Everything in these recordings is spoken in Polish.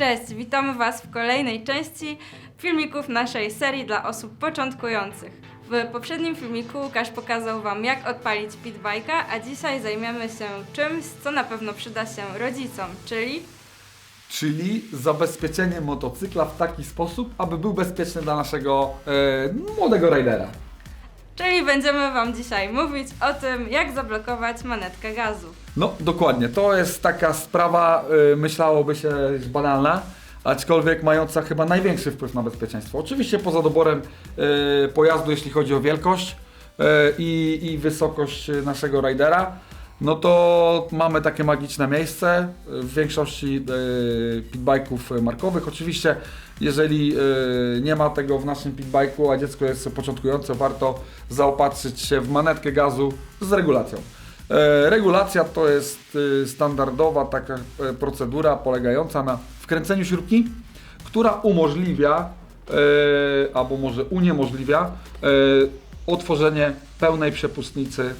Cześć, witamy Was w kolejnej części filmików naszej serii dla osób początkujących. W poprzednim filmiku Łukasz pokazał Wam, jak odpalić pitbike'a, a dzisiaj zajmiemy się czymś, co na pewno przyda się rodzicom, czyli Czyli zabezpieczenie motocykla w taki sposób, aby był bezpieczny dla naszego e, młodego rajdera. Czyli będziemy Wam dzisiaj mówić o tym, jak zablokować manetkę gazu. No, dokładnie. To jest taka sprawa, y, myślałoby się, banalna, aczkolwiek mająca chyba największy wpływ na bezpieczeństwo. Oczywiście poza doborem y, pojazdu, jeśli chodzi o wielkość y, i, i wysokość naszego rajdera, no to mamy takie magiczne miejsce w większości y, pitbike'ów markowych. Oczywiście, jeżeli y, nie ma tego w naszym pitbike'u, a dziecko jest początkujące, warto zaopatrzyć się w manetkę gazu z regulacją. Regulacja to jest y, standardowa taka procedura polegająca na wkręceniu śrubki, która umożliwia albo może uniemożliwia otworzenie pełnej przepustnicy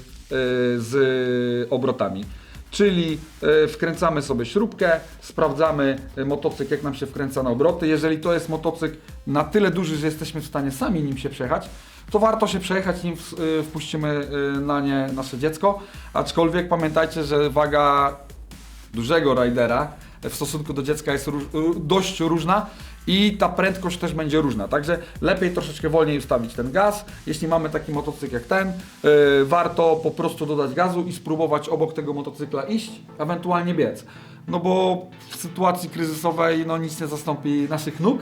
z obrotami. Czyli e, wkręcamy sobie śrubkę, sprawdzamy e, motocykl, jak nam się wkręca na obroty. Jeżeli to jest motocykl na tyle duży, że jesteśmy w stanie sami nim się przejechać, to warto się przejechać, nim y, wpuścimy y, na nie nasze dziecko. Aczkolwiek pamiętajcie, że waga dużego rajdera w stosunku do dziecka jest róż, dość różna i ta prędkość też będzie różna. Także lepiej troszeczkę wolniej ustawić ten gaz. Jeśli mamy taki motocykl jak ten, y, warto po prostu dodać gazu i spróbować obok tego motocykla iść, ewentualnie biec. No bo w sytuacji kryzysowej no nic nie zastąpi naszych nóg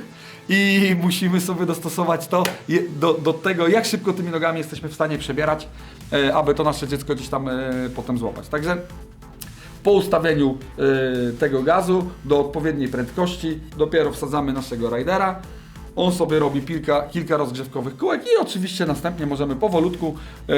i musimy sobie dostosować to do, do tego, jak szybko tymi nogami jesteśmy w stanie przebierać, e, aby to nasze dziecko gdzieś tam e, potem złapać. Także po ustawieniu y, tego gazu do odpowiedniej prędkości dopiero wsadzamy naszego rajdera. On sobie robi kilka, kilka rozgrzewkowych kółek i oczywiście następnie możemy powolutku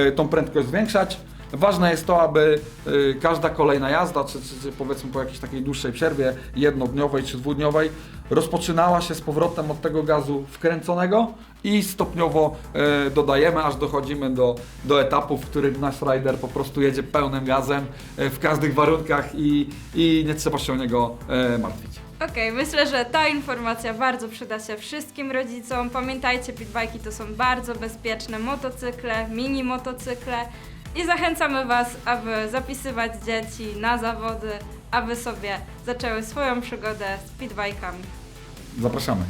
y, tą prędkość zwiększać. Ważne jest to, aby y, każda kolejna jazda, czy, czy, czy powiedzmy po jakiejś takiej dłuższej przerwie, jednodniowej czy dwudniowej, rozpoczynała się z powrotem od tego gazu wkręconego i stopniowo e, dodajemy, aż dochodzimy do, do etapu, w którym nasz rider po prostu jedzie pełnym gazem e, w każdych warunkach i, i nie trzeba się o niego e, martwić. Okej, myślę, że ta informacja bardzo przyda się wszystkim rodzicom. Pamiętajcie, pitbike'i to są bardzo bezpieczne motocykle, mini motocykle i zachęcamy Was, aby zapisywać dzieci na zawody, aby sobie zaczęły swoją przygodę z pitbike'ami. Zapraszamy.